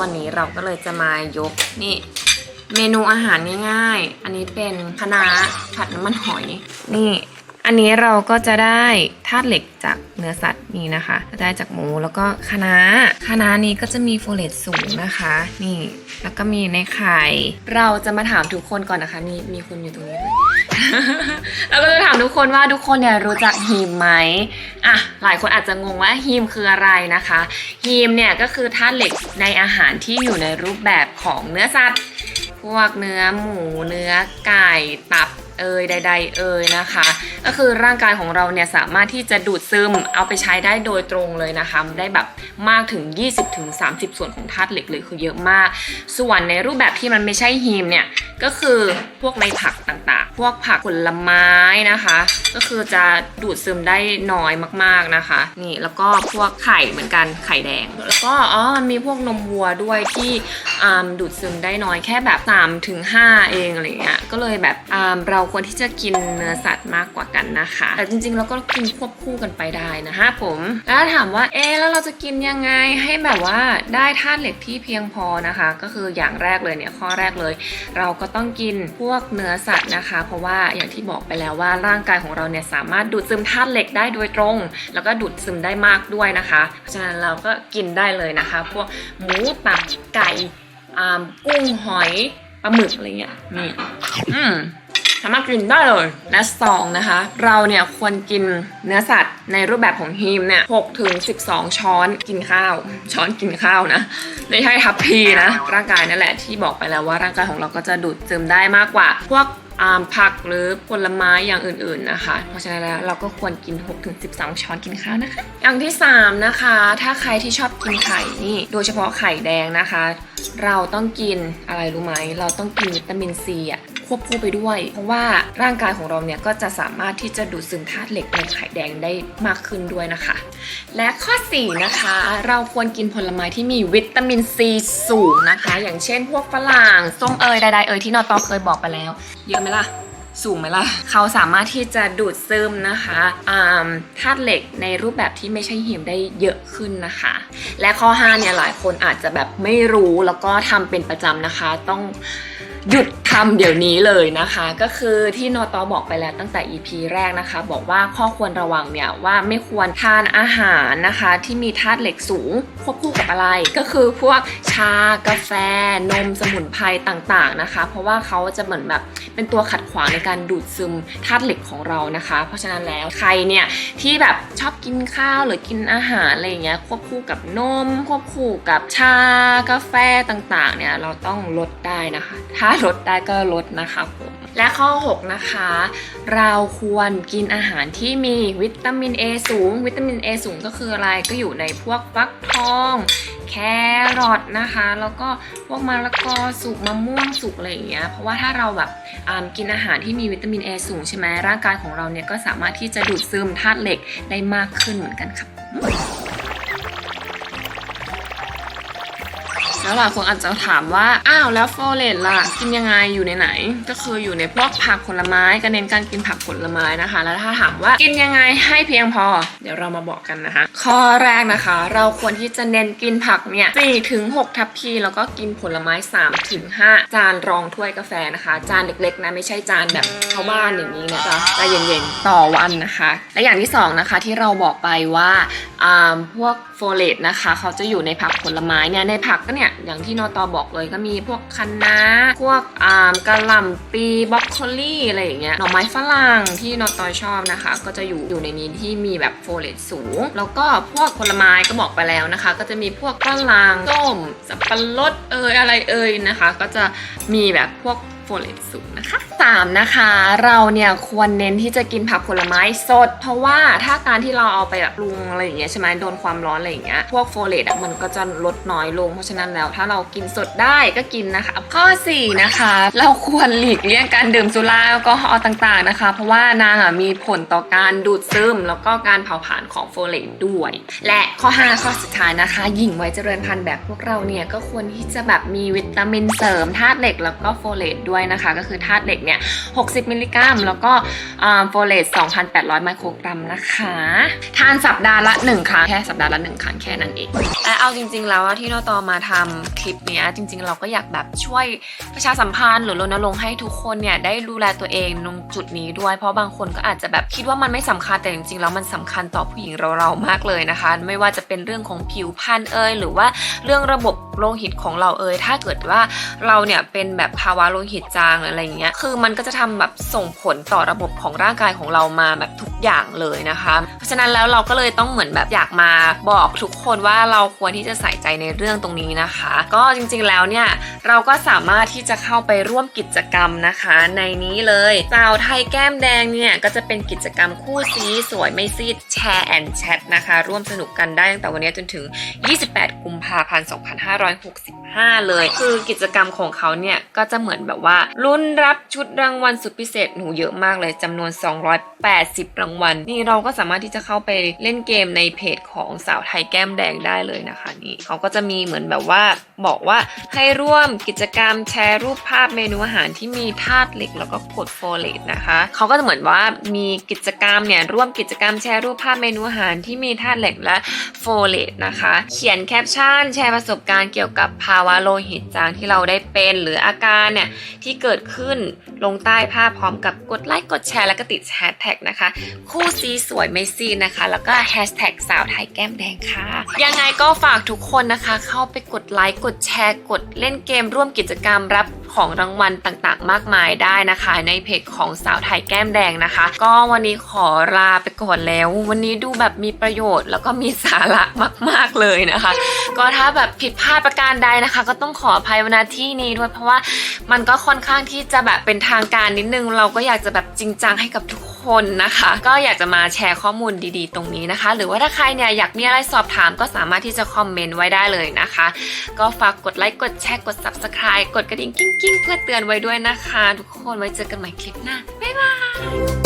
วันนี้เราก็เลยจะมายกนี่เมนูอาหารง่ายๆ อันนี้เป็นคะน้าผัดน้ำมันหอย นี่ อันนี้เราก็จะได้ธาตุเหล็กจากเนื้อสัตว์นี่นะคะจะได้จากหมูแล้วก็คะน้าคะน้านี้ก็จะมีโฟเลตสูงนะคะ นี่ แล้วก็มีในไข่ เราจะมาถามทุกคนก่อนนะคะนี่มีคนอยู่ตรงนี้เลย เราก็จะถามทุกคนว่าทุกคนเนี่ยรู้จักฮีมไหมอะหลายคนอาจจะงงว่าฮีมคืออะไรนะคะฮีมเนี่ยก็คือธาตุเหล็กในอาหารที่อยู่ในรูปแบบของเนื้อสัตว์ พวกเนื้อหมู เนื้อไก่ตับ เอ่ยใด ๆ เอ่ยนะคะ ก็คือร่างกายของเราเนี่ยสามารถที่จะดูดซึมเอาไปใช้ได้โดยตรงเลยนะคะ ได้แบบมากถึง 20-30 ส่วนของธาตุเหล็กเลยคือเยอะมาก ส่วนในรูปแบบที่มันไม่ใช่ฮีมเนี่ยก็คือพวกในผักต่างๆ พวกผักผลไม้นะคะ ก็คือจะดูดซึมได้น้อยมากๆนะคะ นี่แล้วก็พวกไข่เหมือนกันไข่แดง แล้วก็อ๋อมันมีพวกนมวัวด้วยที่ดูดซึมได้น้อยแค่แบบ3ถึง5เองอะไรเงี้ยก็เลยแบบเราควรที่จะกินเนื้อสัตว์มากกว่ากันนะคะ แต่จริงๆเราก็กินควบคู่กันไปได้นะคะผม แล้วถามว่าเอ๊แล้วเราจะกินยังไงให้แบบว่าได้ธาตุเหล็กที่เพียงพอนะคะ ก็คืออย่างแรกเลยเนี่ยข้อแรกเลย เราก็ต้องกินพวกเนื้อสัตว์นะคะ เพราะว่าอย่างที่บอกไปแล้วว่าร่างกายของเราเนี่ยสามารถดูดซึมธาตุเหล็กได้โดยตรง แล้วก็ดูดซึมได้มากด้วยนะคะเพราะฉะนั้นเราก็กินได้เลยนะคะ พวกหมูตับไก่กุ้งหอยปลาหมึกอะไรเงี้ยนี่อืม สามารถกินได้เลยและสองนะคะ เราเนี่ยควรกินเนื้อสัตว์ในรูปแบบของฮีมเนี่ย6ถึง12ช้อนกินข้าว ช้อนกินข้าวนะไม่ใช่ทัพพีนะ ร่างกายนั่นแหละที่บอกไปแล้วว่าร่างกายของเราก็จะดูดซึมได้มากกว่า พวกผักหรือผลไม้อย่างอื่นๆนะคะ เพราะฉะนั้นแล้วเราก็ควรกิน6ถึง12 ช้อนกินข้าวนะคะ อย่างที่ 3 นะคะ ถ้าใครที่ชอบกินไข่นี่ โดยเฉพาะไข่แดงนะคะ เราต้องกินอะไรรู้ไหม เราต้องกินวิตามินซีอะ ควบคู่ไปด้วย เพราะว่าร่างกายของเราเนี่ยก็จะสามารถที่จะดูดซึมธาตุเหล็กในไข่แดงได้มากขึ้นด้วยนะคะ และข้อ 4 นะคะ เราควรกินผลไม้ที่มีวิตามินซีสูงนะคะ อย่างเช่น พวกฝรั่งส้มเอยใดๆเอยที่นอตอเคยบอกไปแล้ว เยอะไหมล่ะสูงไหมล่ะ เขาสามารถที่จะดูดซึมนะคะธาตุเหล็กในรูปแบบที่ไม่ใช่หิมได้เยอะขึ้นนะคะ และข้อ 5 เนี่ยหลายคนอาจจะแบบไม่รู้แล้วก็ทำเป็นประจำนะคะ ต้องหยุด ทำเดี๋ยวนี้เลยนะคะ ก็คือที่นอตอบอกไปแล้วตั้งแต่ EP แรกนะคะ บอกว่าข้อควรระวังเนี่ยว่าไม่ควรทานอาหารนะคะ ที่มีธาตุเหล็กสูงควบคู่กับอะไร ก็คือพวกชากาแฟ นมสมุนไพรต่างๆนะคะ เพราะว่าเขาจะเหมือนแบบเป็นตัวขัดขวางในการดูดซึมธาตุเหล็กของเรานะคะ เพราะฉะนั้นแล้วใครเนี่ยที่แบบชอบกินข้าวหรือกินอาหารอะไรอย่างเงี้ยควบคู่กับนม ควบคู่กับชากาแฟต่างๆเนี่ยเราต้องลดได้นะคะ ถ้าลดได้ก็ลดนะคะผมและข้อ 6 นะคะ เราควรกินอาหารที่มีวิตามิน A สูง วิตามิน A สูงก็คืออะไรก็อยู่ในพวกฟักทอง แครอทนะคะ แล้วก็พวกมะละกอสุกมะม่วงสุกอะไรอย่างเงี้ยเพราะว่าถ้าเราแบบอ่ากินอาหารที่มีวิตามิน A สูงใช่ไหมร่างกายของเราเนี่ยก็สามารถที่จะดูดซึมธาตุเหล็กได้มากขึ้นเหมือนกันครั แล้วหลายคนอาจจะถามว่า อ้าวแล้วโฟเลตล่ะ กินยังไงอยู่ในไหน ก็คืออยู่ในพวกผักผลไม้ก็เน้นการกินผักผลไม้นะคะ แล้วถ้าถามว่ากินยังไงให้เพียงพอ เดี๋ยวเรามาบอกกันนะคะ ข้อแรกนะคะ เราควรที่จะเน้นกินผักเนี่ย4ถึง6ทัพพีแล้วก็กินผลไม้3ถึง5จานรองถ้วยกาแฟนะคะ จานเล็กๆนะไม่ใช่จานแบบชาวบ้านอย่างนี้นะจ๊ะใจเย็นๆต่อวันนะคะ และอย่างที่สองนะคะที่เราบอกไปว่าพวก โฟเลตนะคะเขาจะอยู่ในผักผลไม้เนี่ยในผักก็เนี่ยอย่างที่นอตอบอกเลยก็มีพวกคะน้าพวกอ่ากะหล่ำปีบรอกโคลี่อะไรอย่างเงี้ยหน่อไม้ฝรั่งที่นอตอชอบนะคะ ก็จะอยู่อยู่ในนี้ที่มีแบบโฟเลตสูง แล้วก็พวกผลไม้ก็บอกไปแล้วนะคะ ก็จะมีพวกฝรั่งส้มสับปะรดเอยอะไรเอยนะคะ ก็จะมีแบบพวก เลตสูงนะคะ 3 นะคะ เราเนี่ยควรเน้นที่จะกินผักผลไม้สด เพราะว่าถ้าการที่เราเอาไปแบบปรุงอะไรอย่างเงี้ยใช่ไหมโดนความร้อนอะไรอย่างเงี้ยพวกโฟเลตอะมันก็จะลดน้อยลง เพราะฉะนั้นแล้วถ้าเรากินสดได้ก็กินนะคะ ข้อ 4 นะคะ เราควรหลีกเลี่ยงการดื่มสุราแอลกอฮอล์ต่างๆนะคะ เพราะว่านางอะมีผลต่อการดูดซึมแล้วก็การเผาผลาญของโฟเลตด้วย และข้อ 5 ข้อสุดท้ายนะคะ หญิงวัยเจริญพันธุ์แบบพวกเราเนี่ยก็ควรที่จะแบบมีวิตามินเสริมธาตุเหล็กแล้วก็โฟเลตด้วยนะคะ ก็คือธาตุเหล็กเนี่ย 60 มิลลิกรัม แล้วก็โฟเลต2,800 ไมโครกรัมนะคะ ทานสัปดาห์ละ 1 ครั้ง แค่สัปดาห์ละ 1 ครั้งแค่นั้นเองและเอาจริง ๆ แล้วที่เราตอมาทำคลิปเนี้ยจริง ๆ เราก็อยากแบบช่วยประชาสัมพันธ์หรือรณรงค์ให้ทุกคนเนี่ยได้ดูแลตัวเองตรงจุดนี้ด้วย เพราะบางคนก็อาจจะแบบคิดว่ามันไม่สำคัญแต่จริงๆแล้วมันสำคัญต่อผู้หญิงเราๆมากเลยนะคะ ไม่ว่าจะเป็นเรื่องของผิวพรรณเอ่ยหรือว่าเรื่องระบบ โลหิตของเราเอ่ยถ้าเกิดว่าเราเนี่ยเป็นแบบภาวะโลหิตจางหรืออะไรอย่างเงี้ยคือมันก็จะทำแบบส่งผลต่อระบบของร่างกายของเรามาแบบทุกอย่างเลยนะคะ ฉะนั้นแล้วเราก็เลยต้องเหมือนแบบอยากมาบอกทุกคนว่าเราควรที่จะใส่ใจในเรื่องตรงนี้นะคะ ก็จริงๆแล้วเนี่ยเราก็สามารถที่จะเข้าไปร่วมกิจกรรมนะคะ ในนี้เลยสาวไทยแก้มแดงเนี่ยก็จะเป็นกิจกรรมคู่ซีสวยไม่ซีดแชร์แอนแชทนะคะ ร่วมสนุกกันได้ตั้งแต่วันนี้จนถึง 28 กุมภาพันธ์ 2565 เลย คือกิจกรรมของเขาเนี่ยก็จะเหมือนแบบว่ารุ่นรับชุดรางวัลสุดพิเศษหนูเยอะมากเลยจำนวน 280 รางวัล นี่เราก็สามารถที่จะเข้าไปเล่นเกมในเพจของสาวไทยแก้มแดงได้เลยนะคะนี่เขาก็จะมีเหมือนแบบว่าบอกว่าให้ร่วมกิจกรรมแชร์รูปภาพเมนูอาหารที่มีธาตุเหล็กแล้วก็กรดโฟเลตนะคะเขาก็จะเหมือนว่ามีกิจกรรมเนี่ยร่วมกิจกรรมแชร์รูปภาพเมนูอาหารที่มีธาตุเหล็กและโฟเลตนะคะ เขียนแคปชั่นแชร์ประสบการณ์เกี่ยวกับภาวะโลหิตจางที่เราได้เป็นหรืออาการเนี่ยที่เกิดขึ้นลงใต้ภาพพร้อมกับกดไลค์กดแชร์แล้วก็ติดแฮชแท็กนะคะ คู่ซีสวยไม่ซีนะคะ แล้วก็แฮชแท็กสาวไทยแก้มแดงค่ะ ยังไงก็ฝากทุกคนนะคะ เข้าไปกดไลค์ กดแชร์ กดเล่นเกมร่วมกิจกรรมรับของรางวัลต่างๆ มากมายได้นะคะ ในเพจของสาวไทยแก้มแดงนะคะ ก็วันนี้ขอลาไปก่อนแล้ว วันนี้ดูแบบมีประโยชน์ แล้วก็มีสาระมาก ๆเลยนะคะ ก็ถ้าแบบผิดพลาดประการใดนะคะ ก็ต้องขออภัยวนาที่นี้ด้วยเพราะว่ามันก็ค่อนข้างที่จะแบบเป็นทางการนิดนึง เราก็อยากจะแบบจริงจังให้กับทุกคนนะคะ ก็อยากจะมาแชร์ข้อมูลดีๆ ตรงนี้นะคะ หรือว่าถ้าใครเนี่ยอยากมีอะไรสอบถามก็สามารถที่จะคอมเมนต์ไว้ได้เลยนะคะ ก็ฝากกดไลค์กดแชร์กด subscribe กดกระดิ่งกิ้งงเพื่อเตือนไว้ด้วยนะคะ ทุกคนไว้เจอกันใหม่คลิปหน้า บ๊ายบาย